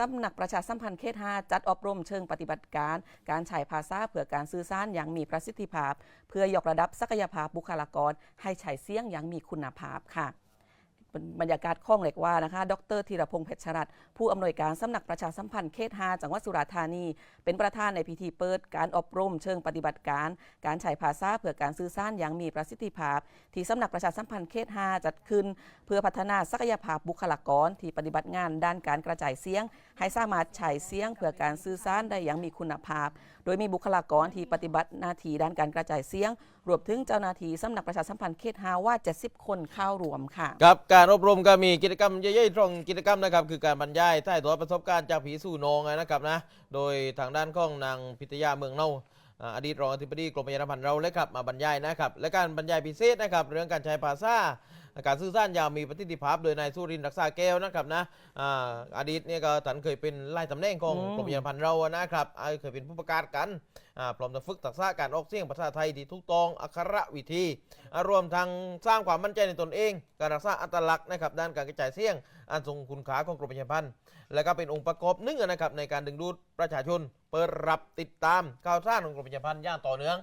สำนักประชาสัมพันธ์เขต5จัดอบรมเชิงปฏิบัติการ การใช้ภาษาเพื่อการสื่อสารอย่างมีประสิทธิภาพ เพื่อยกระดับศักยภาพบุคลากร ให้ใช้เสียงอย่างมีคุณภาพค่ะ บรรยากาศข้องเหล็กว่านะคะ ดรธีรพงษ์เพชรรัตน์ผู้อำนวยการสำนักประชาสัมพันธ์เขต5จังหวัดสุราษฎร์ธานี เป็นประธานในพิธีเปิดการอบรมเชิงปฏิบัติการ การใช้ภาษาเพื่อการสื่อสารอย่างมีประสิทธิภาพ ที่สำนักประชาสัมพันธ์เขต5จัดขึ้น เพื่อพัฒนาศักยภาพบุคลากร ที่ปฏิบัติงานด้านการกระจายเสียง ให้สามารถใช้เสียงเพื่อการสื่อสารได้อย่างมีคุณภาพ โดยมีบุคลากรที่ปฏิบัติหน้าที่ด้านการกระจายเสียง รวมถึงเจ้าหน้าที่สำนักประชาสัมพันธ์เขต5ว่า 70 คนเข้ารวมค่ะกับการอบรมก็มีกิจกรรมย่อยๆตรงกิจกรรมนะครับคือการบรรยายถ่ายทอดประสบการณ์จากผีสู่นองนะครับนะโดยทางด้านของนางพิทยาเมืองเน่าอดีตรองอธิบดีกรมประชาสัมพันธ์เราเลยครับมาบรรยายนะครับและการบรรยายพิเศษนะครับเรื่องการใช้ภาษาการสื่อสารอย่างมีประสิทธิภาพโดยนายสุรินทร์รักษาแก้วนะครับนะอ่าอดีตเนี่ยก็ท่านเคยเป็นไล่ตำแหน่งของอืมกรมประชาสัมพันธ์เรานะครับอ่าเคยเป็นผู้ประกาศกันอ่าพร้อมจะฝึกทักษะการออกเสียงภาษาไทยที่ถูกต้องอักขระวิธีอ่ารวมทั้งสร้างความมั่นใจในตนเอง การรักษาอัตลักษณ์นะครับด้านการกระจายเสียง อันทรงคุณค่าของกรมประชาสัมพันธ์และก็เป็นองค์ประกอบหนึ่งนะครับในการดึงดูดประชาชน เปิดรับติดตามข่าวสารของกรมประชาสัมพันธ์อย่างต่อเนื่อง